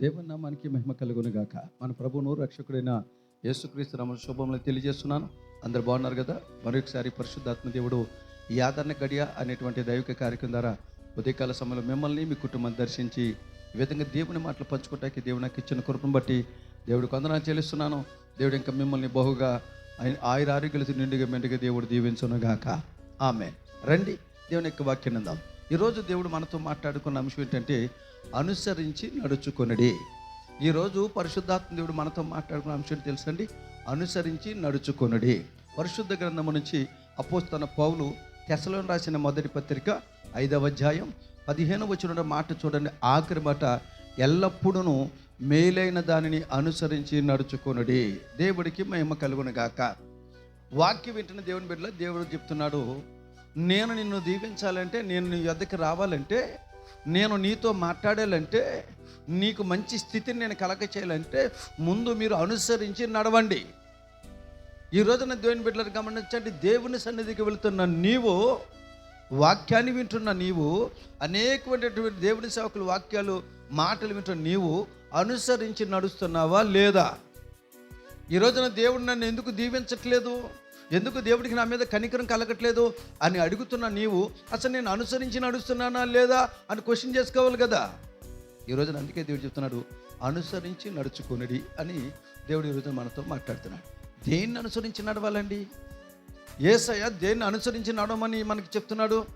దేవుని నామానికి మహిమ కలుగును గాక. మన ప్రభువును రక్షకుడైన యేసుక్రీస్తు నామ శుభములు తెలియజేస్తున్నాను. అందరు బాగున్నారు కదా? మరొకసారి పరిశుద్ధాత్మ దేవుడు ఈ ఆదరణ గడియ అనేటువంటి దైవిక కార్యక్రమం ద్వారా ఉదయకాల సమయంలో మిమ్మల్ని మీ కుటుంబం దర్శించి ఈ విధంగా దేవుని మాటలు పంచుకోవటానికి దేవుడు నాకు ఇచ్చిన కృపను బట్టి దేవుడికి వందనాలు చెల్లిస్తున్నాను. దేవుడు ఇంకా మిమ్మల్ని బహుగా ఆయన ఆయుర ఆరోగ్యాలతో నిండుగా మెండుగా దేవుడు దీవించును గాక. ఆమె రండి దేవుని యొక్క వాక్యం అందాం ఈరోజు దేవుడు మనతో మాట్లాడుకున్న అంశం ఏంటంటే అనుసరించి నడుచుకొనడి. ఈరోజు పరిశుద్ధాత్మ దేవుడు మనతో మాట్లాడుకున్న అంశం తెలుసండి? అనుసరించి నడుచుకొనడి. పరిశుద్ధ గ్రంథము నుంచి అపోస్తన పౌలు తెసలో రాసిన మొదటి పత్రిక ఐదవ అధ్యాయం పదిహేను వచ్చిన మాట చూడండి. ఆఖరి మాట ఎల్లప్పుడూ మేలైన దానిని అనుసరించి నడుచుకొనుడి. దేవుడికి మహిమ కలుగునుగాక వాక్యం వింటున్న దేవుని బిడ్డలో దేవుడు చెప్తున్నాడు నేను నిన్ను దీవించాలంటే నేను నీ వద్దకు రావాలంటే నేను నీతో మాట్లాడాలంటే నీకు మంచి స్థితిని నేను కలగ చేయాలంటే ముందు మీరు అనుసరించి నడవండి. ఈ రోజున దేవుని బిడ్డలు గమనించండి. దేవుని సన్నిధికి వెళుతున్న నీవు వాక్యాన్ని వింటున్న నీవు అనేకమైనటువంటి దేవుని సేవకులు వాక్యాలు మాటలు వింటున్న నీవు అనుసరించి నడుస్తున్నావా లేదా? ఈ రోజున దేవుడు నన్ను ఎందుకు దీవించట్లేదు? ఎందుకు దేవుడికి నా మీద కనికరం కలగట్లేదు అని అడుగుతున్న నీవు అసలు నేను అనుసరించి నడుస్తున్నానా లేదా అని క్వశ్చన్ చేసుకోవాలి కదా? ఈ రోజున అందుకే దేవుడు చెప్తున్నాడు అనుసరించి నడుచుకొనిడి అని దేవుడు ఈరోజు మనతో మాట్లాడుతున్నాడు. దేన్ని అనుసరించి నడవాలండి? ఏసయ్య దేన్ని అనుసరించి నడవమని మనకి చెప్తున్నాడు?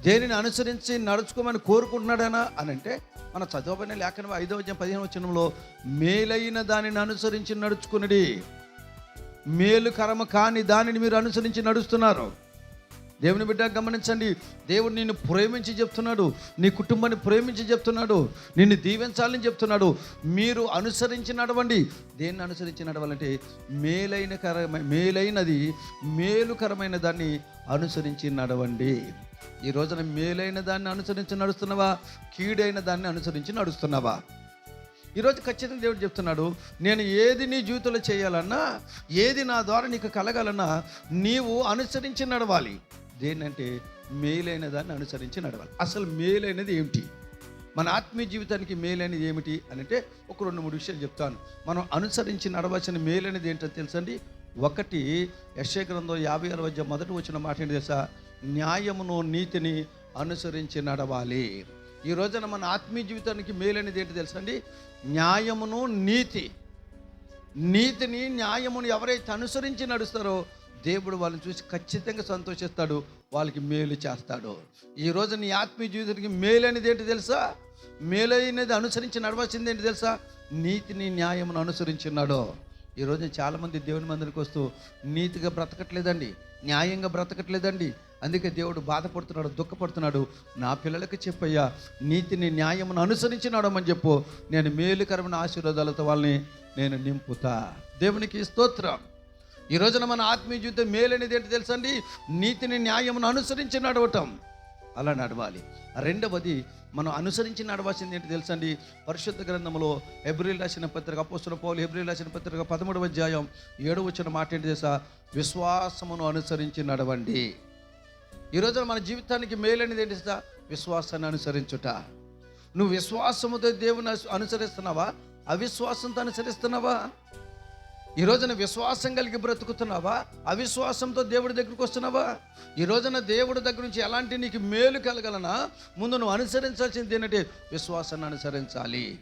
దేనిని అనుసరించి నడుచుకోమని కోరుకుంటున్నాడనా? అని అంటే మన చదవబడిన లేఖనం ఐదవ అధ్యాయం పదిహేను వచనంలో మేలైన దానిని అనుసరించి నడుచుకునడి. మేలుకరమ కాని దానిని మీరు అనుసరించి నడుస్తున్నారు. దేవుని బిడ్డ గమనించండి. దేవుడు నిన్ను ప్రేమించి చెప్తున్నాడు. నీ కుటుంబాన్ని ప్రేమించి చెప్తున్నాడు. నిన్ను దీవించాలని చెప్తున్నాడు. మీరు అనుసరించి నడవండి. దేన్ని అనుసరించి నడవాలంటే మేలైన కరమ మేలైనది మేలుకరమైన దాన్ని అనుసరించి నడవండి. ఈ రోజున మేలైన దాన్ని అనుసరించి నడుస్తున్నావా? కీడైన దాన్ని అనుసరించి నడుస్తున్నావా? ఈరోజు ఖచ్చితంగా దేవుడు చెప్తున్నాడు నేను ఏది నీ జీవితంలో చేయాలన్నా ఏది నా ద్వారా నీకు కలగాలన్నా నీవు అనుసరించి నడవాలి. దేనంటే మేలైన దాన్ని అనుసరించి నడవాలి. అసలు మేలైనది ఏమిటి? మన ఆత్మీయ జీవితానికి మేలైనది ఏమిటి అని అంటే ఒక రెండు మూడు విషయాలు చెప్తాను. మనం అనుసరించి నడవలసిన మేలైనది ఏంటో తెలుసండి? ఒకటి యశ్య గ్రంథం యాభై ఆరు వద్ద మొదటి వచ్చిన మాట ఏంటి తెలుసా? న్యాయమును నీతిని అనుసరించి నడవాలి. ఈ రోజున మన ఆత్మీయ జీవితానికి మేలైనది ఏంటి తెలుసండి? న్యాయమును నీతి. నీతిని న్యాయమును ఎవరైతే అనుసరించి నడుస్తారో దేవుడు వాళ్ళని చూసి ఖచ్చితంగా సంతోషిస్తాడు వాళ్ళకి మేలు చేస్తాడు. ఈ రోజు నీ ఆత్మీయ జీవితానికి మేలైనది ఏంటి తెలుసా? మేలైనది అనుసరించి నడవాల్సింది ఏంటి తెలుసా? నీతిని న్యాయమును అనుసరించున్నాడు ఈ చాలామంది దేవుని మందిరికి వస్తూ నీతిగా బ్రతకట్లేదండి న్యాయంగా బ్రతకట్లేదండి అందుకే దేవుడు బాధపడుతున్నాడు దుఃఖపడుతున్నాడు. నా పిల్లలకి చెప్పయ్యా నీతిని న్యాయమును అనుసరించినాడమని చెప్పు. నేను మేలుకరమైన ఆశీర్వాదాలతో వాళ్ళని నేను నింపుతా. దేవునికి స్తోత్రం. ఈ రోజున మన ఆత్మీయ జీవితం మేలనేది ఏంటి తెలుసండి నీతిని న్యాయమును అనుసరించి నడవటం. అలా నడవాలి. రెండవది మనం అనుసరించి నడవాల్సింది ఏంటి తెలుసండి పరిశుద్ధ గ్రంథంలో ఎబ్రిల్ రాసిన పత్రిక అపోస్తుల పౌలు ఎబ్రిల్ రాసిన పత్రిక పదమూడవ అధ్యాయం ఏడు వచ్చిన మాట ఏంటి తెలుసా? విశ్వాసమును అనుసరించి నడవండి. ఈ రోజున మన జీవితానికి మేలనేది ఏంటి సార్? విశ్వాసాన్ని అనుసరించుట. నువ్వు విశ్వాసముతో దేవుని అనుసరిస్తున్నావా? అవిశ్వాసంతో అనుసరిస్తున్నావా? ఈ రోజున విశ్వాసం కలిగి బ్రతుకుతున్నావా? అవిశ్వాసంతో దేవుడి దగ్గరికి వస్తున్నావా? ఈ రోజున దేవుడి దగ్గర నుంచి ఎలాంటి నీకు మేలు కలగలనా? ముందు నువ్వు అనుసరించాల్సింది ఏంటంటే విశ్వాసాన్ని అనుసరించాలి.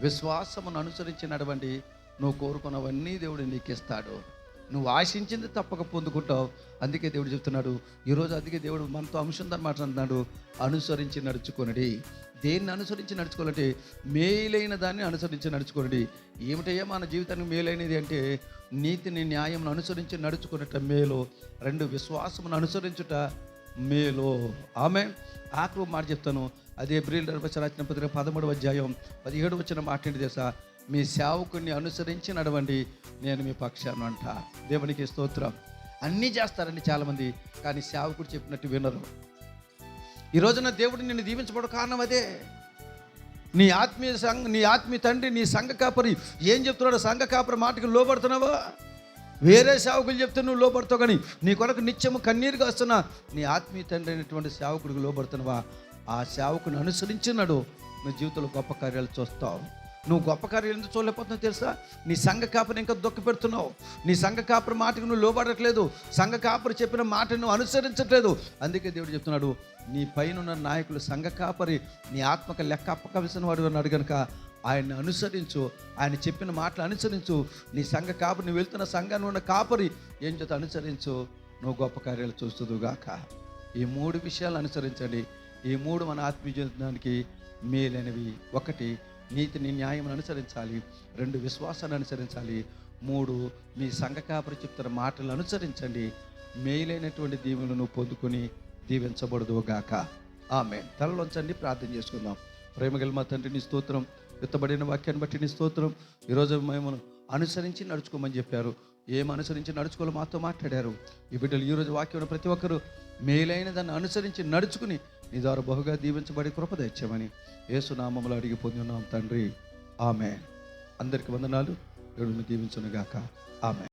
విశ్వాసమును అనుసరించినటువంటి నువ్వు కోరుకున్నవన్నీ దేవుడు నీకు ఇస్తాడు నువ్వు ఆశించింది తప్పక పొందుకుంటావు. అందుకే దేవుడు చెప్తున్నాడు ఈరోజు అందుకే దేవుడు మనతో అంశంతో మాట్లాడుతున్నాడు అనుసరించి నడుచుకొనడి. దేన్ని అనుసరించి నడుచుకోవాలంటే మేలైన దాన్ని అనుసరించి నడుచుకోండి ఏమిటయ్యా మన జీవితానికి మేలైనది అంటే నీతిని న్యాయం అనుసరించి నడుచుకున్నట మేలు రెండు విశ్వాసమును అనుసరించుట మేలు. ఆమె ఆఖరు మాట చెప్తాను. అదే ఏప్రిల్ రాసిన పత్రిక పదమూడవ అధ్యాయం పదిహేడు వచ్చిన మాట ఏంటి తెలుసా? మీ సేవకుని అనుసరించి నడవండి నేను మీ పక్షాను అంట. దేవునికి స్తోత్రం. అన్నీ చేస్తారండి చాలామంది కానీ సేవకుడు చెప్పినట్టు వినరు. ఈ రోజున దేవుడు నిన్ను దీవించబడు కారణం అదే. నీ ఆత్మీయ సంఘ నీ ఆత్మీయ తండ్రి నీ సంఘ కాపరి ఏం చెప్తున్నాడు సంఘ కాపరి మాటకి లోపడుతున్నావా వేరే సేవకులు చెప్తే నువ్వు లోపడతావు కానీ నీ కొరకు నిత్యము కన్నీరుగా వస్తున్నా నీ ఆత్మీయ తండ్రి అయినటువంటి సేవకుడికి లోపడుతున్నావా ఆ సేవకుని అనుసరించినాడు. నీ జీవితంలో గొప్ప కార్యాలు చూస్తావు. నువ్వు గొప్ప కార్యాలు ఎందుకు చూడలేకపోతున్నావు తెలుసా? నీ సంఘ కాపరి ఇంకా దుఃఖ పెడుతున్నావు. నీ సంఘ కాపరి మాటకు నువ్వు లోబడట్లేదు. సంఘ కాపరి చెప్పిన మాట నువ్వు అనుసరించట్లేదు. అందుకే దేవుడు చెప్తున్నాడు నీ పైన నాయకులు సంఘ కాపరి నీ ఆత్మక లెక్క అప్పకవలసిన వాడు అన్నాడు కనుక ఆయన్ని అనుసరించు ఆయన చెప్పిన మాటలు అనుసరించు. నీ సంఘ కాపరి నువ్వు వెళ్తున్న సంఘాన్ని ఉన్న కాపరి ఏం చేత అనుసరించు? నువ్వు గొప్ప కార్యాలు చూస్తుందిగాక ఈ మూడు విషయాలు అనుసరించండి. ఈ మూడు మన ఆత్మీయ జీవితానికి మేలైనవి. ఒకటి నీతిని న్యాయం అనుసరించాలి. రెండు విశ్వాసాన్ని అనుసరించాలి. మూడు మీ సంఘ కాపరి చెప్తున్న మాటలు అనుసరించండి. మేలైనటువంటి దీవులను పొందుకొని దీవించబడదుగాక ఆమె తలలోంచండి ప్రార్థన చేసుకుందాం. ప్రేమగల మా తండ్రి నీ స్తోత్రం విత్తబడిన వాక్యాన్ని బట్టి నీ స్తోత్రం. ఈరోజు మేము అనుసరించి నడుచుకోమని చెప్పారు. ఏం అనుసరించి నడుచుకోవాలో మాతో మాట్లాడారు. ఈ బిడ్డలు ఈరోజు వాక్యం ప్రతి ఒక్కరూ మేలైన దాన్ని అనుసరించి నడుచుకుని నీ ద్వారా బహుగా దీవించబడి కృప తెచ్చామని ఏసునామంలో అడిగి పొంది ఉన్నాం తండ్రి. ఆమె అందరికి వందనాలు. దేవుడిని దీవించునుగాక. ఆమె